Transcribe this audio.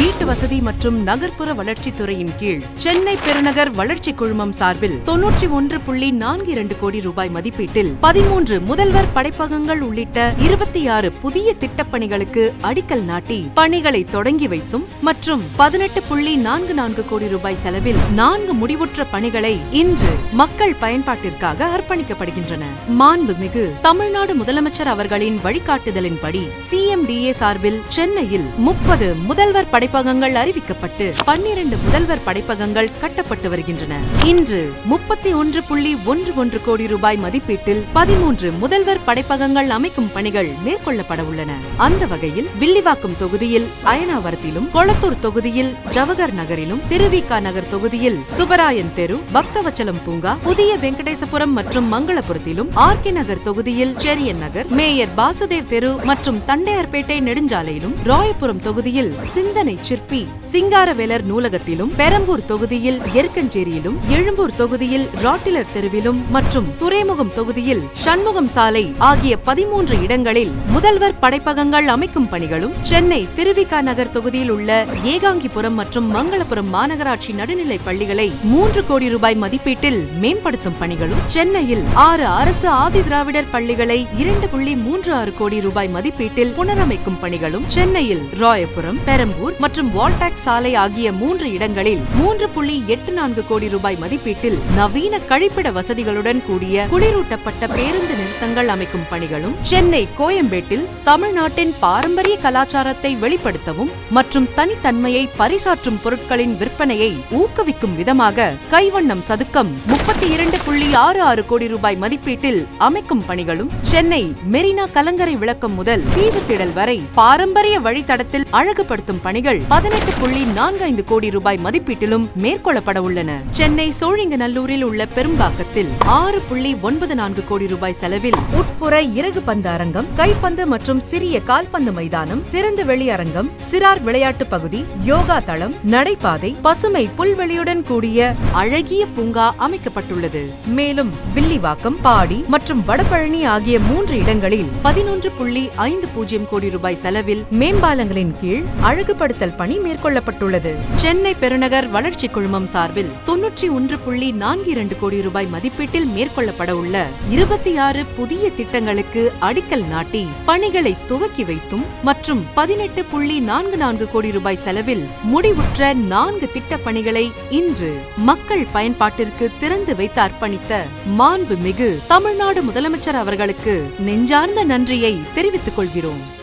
வசதி மற்றும் நகர்ப்புற வளர்ச்சித்துறையின் கீழ் சென்னை பெருநகர் வளர்ச்சி குழுமம் சார்பில் தொன்னூற்றி ஒன்று புள்ளி நான்கு இரண்டு கோடி ரூபாய் மதிப்பீட்டில் பதிமூன்று முதல்வர் படைப்பகங்கள் உள்ளிட்ட இருபத்தி ஆறு புதிய திட்டப்பணிகளுக்கு அடிக்கல் நாட்டி பணிகளை தொடங்கி வைத்தும் மற்றும் பதினெட்டு புள்ளி நான்கு நான்கு கோடி ரூபாய் செலவில் நான்கு முடிவுற்ற பணிகளை இன்று மக்கள் பயன்பாட்டிற்காக அர்ப்பணிக்கப்படுகின்றன. மாண்புமிகு தமிழ்நாடு முதலமைச்சர் அவர்களின் வழிகாட்டுதலின்படி சிஎம்டிஏ சார்பில் சென்னையில் முப்பது முதல்வர் படைப்பகங்கள் அறிவிக்கப்பட்டு பன்னிரண்டு முதல்வர் படைப்பகங்கள் கட்டப்பட்டு வருகின்றன. இன்று முப்பத்தி ஒன்று புள்ளி ஒன்று ஒன்று கோடி ரூபாய் மதிப்பீட்டில் பதிமூன்று முதல்வர் படைப்பகங்கள் அமைக்கும் பணிகள் மேற்கொள்ளப்பட உள்ளன. அந்த வகையில் வில்லிவாக்கம் தொகுதியில் அயனாவரத்திலும் கொளத்தூர் தொகுதியில் ஜவஹர் நகரிலும் திருவிகா நகர் தொகுதியில் சுப்பராயன் தெரு பக்தவச்சலம் பூங்கா புதிய வெங்கடேசபுரம் மற்றும் மங்களபுரத்திலும் ஆர் கே நகர் தொகுதியில் செரியன் நகர் மேயர் பாசுதேவ் தெரு மற்றும் தண்டையார்பேட்டை நெடுஞ்சாலையிலும் ராயபுரம் தொகுதியில் சிந்தனை சிற்பி சிங்காரவேலர் நூலகத்திலும் பெரம்பூர் தொகுதியில் எருக்கஞ்சேரியிலும் எழும்பூர் தொகுதியில் ராட்டிலர் தெருவிலும் மற்றும் துறைமுகம் தொகுதியில் சண்முகம் சாலை ஆகிய பதிமூன்று இடங்களில் முதல்வர் படைப்பகங்கள் அமைக்கும் பணிகளும் சென்னை திருவிகா நகர் தொகுதியில் உள்ள ஏகாங்கிபுரம் மற்றும் மங்களபுரம் மாநகராட்சி நடுநிலைப் பள்ளிகளை மூன்று கோடி ரூபாய் மதிப்பீட்டில் மேம்படுத்தும் பணிகளும் சென்னையில் ஆறு அரசு ஆதி திராவிடர் பள்ளிகளை இரண்டு புள்ளி மூன்று ஆறு கோடி ரூபாய் மதிப்பீட்டில் புனரமைக்கும் பணிகளும் சென்னையில் ராயபுரம் பெரம்பூர் மற்றும் வால்டாக் சாலை ஆகிய மூன்று இடங்களில் மூன்று புள்ளி எட்டு நான்கு கோடி ரூபாய் மதிப்பீட்டில் நவீன கழிப்பிட வசதிகளுடன் கூடிய குளிரூட்டப்பட்ட பேருந்து நிறுத்தங்கள் அமைக்கும் பணிகளும் சென்னை கோயம்பேட்டில் தமிழ்நாட்டின் பாரம்பரிய கலாச்சாரத்தை வெளிப்படுத்தவும் மற்றும் தனித்தன்மையை பரிசாற்றும் பொருட்களின் விற்பனையை ஊக்குவிக்கும் விதமாக கைவண்ணம் சதுக்கம் முப்பத்தி இரண்டு புள்ளி ஆறு ஆறு கோடி ரூபாய் மதிப்பீட்டில் அமைக்கும் பணிகளும் சென்னை மெரினா கலங்கரை விளக்கம் முதல் தீவுத்திடல் வரை பாரம்பரிய வழித்தடத்தில் அழகுபடுத்தும் பணிகள் பதினெட்டு புள்ளி நான்கு ஐந்து கோடி ரூபாய் மதிப்பீட்டிலும் மேற்கொள்ளப்பட உள்ளன. சென்னை சோழிங்கநல்லூரில் உள்ள பெரும்பாக்கத்தில் ஆறு புள்ளி ஒன்பது நான்கு கோடி ரூபாய் செலவில் உட்புற இறகு பந்து அரங்கம் கைப்பந்து மற்றும் சிறிய கால்பந்து மைதானம் திறந்த வெளி அரங்கம் சிறார் விளையாட்டு பகுதி யோகா தளம் நடைபாதை பசுமை புல்வெளியுடன் கூடிய அழகிய பூங்கா அமைக்கப்பட்டுள்ளது. மேலும் வில்லிவாக்கம் பாடி மற்றும் வடபழனி ஆகிய மூன்று இடங்களில் பதினொன்று புள்ளி ஐந்து பூஜ்ஜியம் கோடி ரூபாய் செலவில் மேம்பாலங்களின் கீழ் அழகுபடுத்தல் பணி மேற்கொள்ளப்பட்டுள்ளது. சென்னை பெருநகர் வளர்ச்சி குழுமம் சார்பில் தொன்னூற்றி ஒன்று புள்ளி நான்கு இரண்டு கோடி ரூபாய் மதிப்பீட்டில் மேற்கொள்ளப்பட உள்ள இருபத்தி ஆறு புதிய திட்டங்களுக்கு அடிக்கல் நாட்டி பணிகளை துவக்கி வைத்தும் மற்றும் பதினெட்டு புள்ளி நான்கு நான்கு கோடி ரூபாய் செலவில் முடிவுற்ற நான்கு திட்ட பணிகளை இன்று மக்கள் பயன்பாட்டிற்கு திறந்து வைத்து அர்ப்பணித்த மாண்பு மிகு தமிழ்நாடு முதலமைச்சர் அவர்களுக்கு நெஞ்சார்ந்த நன்றியை தெரிவித்துக் கொள்கிறோம்.